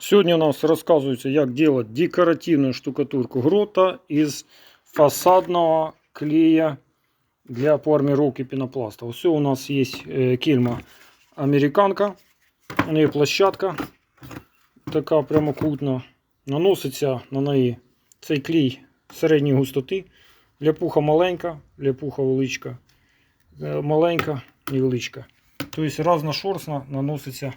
Сегодня у нас рассказывается, как делать декоративную штукатурку грота из фасадного клея для поармировки пенопласта. Все у нас есть э, кельма американка, у неї площадка така прямокутна. Наноситься на неї цей клей середньої густоти. Ляпуха маленька, ляпуха величка, е, маленька і величка. Тобто разношорстно наноситься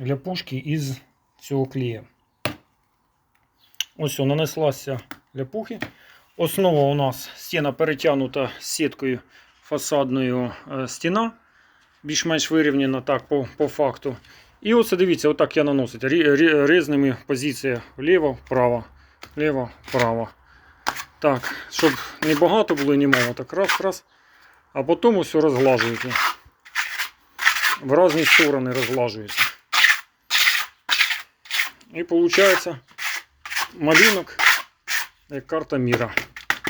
ляпушки із цього клея. Ось нанеслася ляпухи. Основа у нас стіна перетягнута сіткою фасадною е, стіна. Більш-менш вирівняна так по, по факту. І оце дивіться, отак я наносить рі- рі- різними позиціями вліво, вправо, вліво, вправо. Так, щоб не багато було і не мало. Так раз, раз. А потім все розглажуєте. В різні сторони розглажується. І виходить малюнок, як карта міра.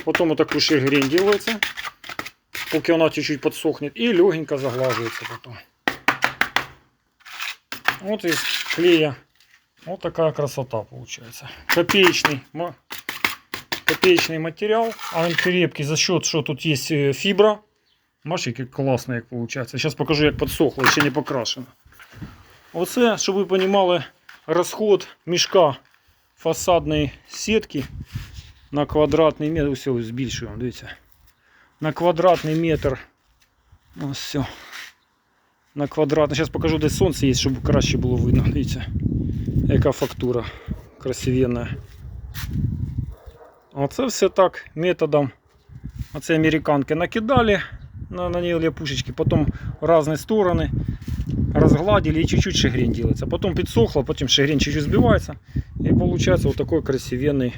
Потім отаку шигрень делается, поки вона чуть-чуть підсохне, і легенько заглажується потім. Вот из клея вот такая красота получается. Копеечный, ма- копеечный материал, а он крепкий за счет, что тут есть э, фибра. Бачите, як класно як получается. Сейчас покажу, як підсохло, ще не покрашено. Оце, щоб ви розуміли, розход мішка фасадної сітки на квадратний метр. Ось ось збільшуємо, дивіться. На квадратний метр. Ось все. На квадратний. Зараз покажу, де сонце є, щоб краще було видно. Дивіться, яка фактура красивенна. Оце все так методом. Оце американки накидали На, на нее лепушечки, потом в різні сторони разгладили и чуть-чуть шагрень делается. Потом подсохло, потом шагрень чуть-чуть сбивается. И получается вот такой красивенный,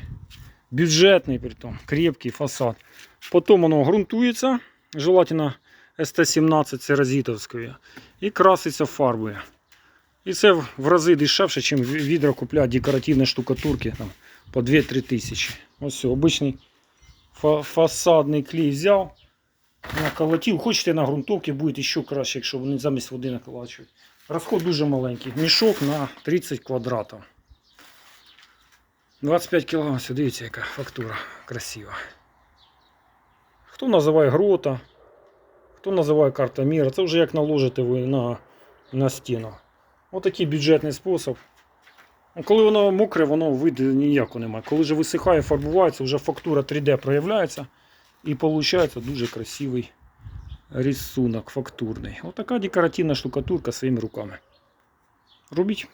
бюджетный, притом, крепкий фасад. Потом оно грунтуется, желательно СТ-17 серозитовською, і краситься фарбою. І це в рази дешевше, ніж відра купляти декоративні штукатурки там, по 2-3 тисячі. Ось все, обичний фа- фасадний клей взяв, наколотив. Хочете на ґрунтовці, буде ще краще, якщо вони замість води наколачують. Розход дуже маленький. Мішок на 30 квадратів. 25 кг. Дивіться, яка фактура красива. Хто називає грота, хто називає карта міра. Це вже як наложите ви на, на стіну. Отакий бюджетний спосіб. Ну, Коли воно мокре, воно виду ніякого немає. Коли вже висихає, фарбувається, вже фактура 3D проявляється. І виходить дуже красивий рисунок фактурний. Отака декоративна штукатурка своїми руками. Робіть.